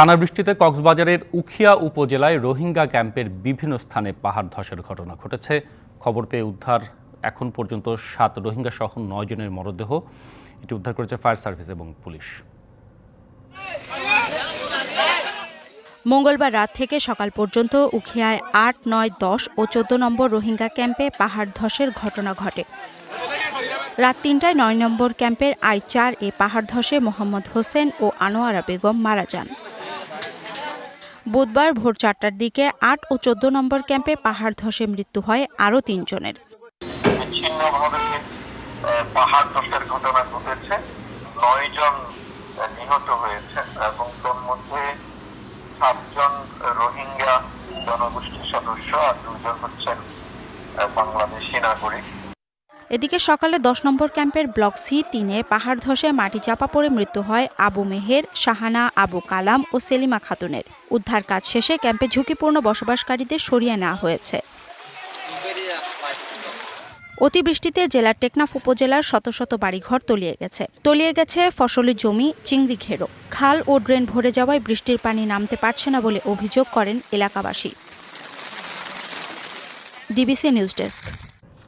টানা বৃষ্টিতে কক্সবাজারের উখিয়া উপজেলায় রোহিঙ্গা ক্যাম্পের বিভিন্ন স্থানে পাহাড় ধসের ঘটনা ঘটেছে। খবর পেয়ে উদ্ধার এখন পর্যন্ত সাত রোহিঙ্গা সহ নয় জনের মরদেহ। এটি উদ্ধার করেছে ফায়ার সার্ভিস এবং পুলিশ। মঙ্গলবার রাত থেকে সকাল পর্যন্ত উখিয়ায় আট, নয়, দশ ও চোদ্দ নম্বর রোহিঙ্গা ক্যাম্পে পাহাড় ধসের ঘটনা ঘটে। রাত তিনটায় নয় নম্বর ক্যাম্পের আই চার এ পাহাড় ধসে মোহাম্মদ হোসেন ও আনোয়ারা বেগম মারা যান। বুধবার ভোর চারটার দিকে আট ও চোদ্দ নম্বর ক্যাম্পে পাহাড় ধসে মৃত্যু হয় আরও তিনজনের। পাহাড় ধসের ঘটনা ঘটেছে। নয় জন নিহত হয়েছে এবং তোর মধ্যে সাতজন রোহিঙ্গা জনগোষ্ঠীর সদস্য আর দুজন হচ্ছেন বাংলাদেশি নাগরিক। এদিকে সকালে দশ নম্বর ক্যাম্পের ব্লক সি তিনে পাহাড় ধসে মাটি চাপা পড়ে মৃত্যু হয় আবু মেহের, শাহানা, আবু কালাম ও সেলিমা খাতুনের। উদ্ধার কাজ শেষে ক্যাম্পে ঝুঁকিপূর্ণ বসবাসকারীদের সরিয়ে নেওয়া হয়েছে। অতিবৃষ্টিতে জেলার টেকনাফ উপজেলার শত শত বাড়িঘর তলিয়ে গেছে। তলিয়ে গেছে ফসলি জমি, চিংড়ি ঘেরো খাল ও ড্রেন ভরে যাওয়ায় বৃষ্টির পানি নামতে পারছে না বলে অভিযোগ করেন এলাকাবাসী। DBC news desk.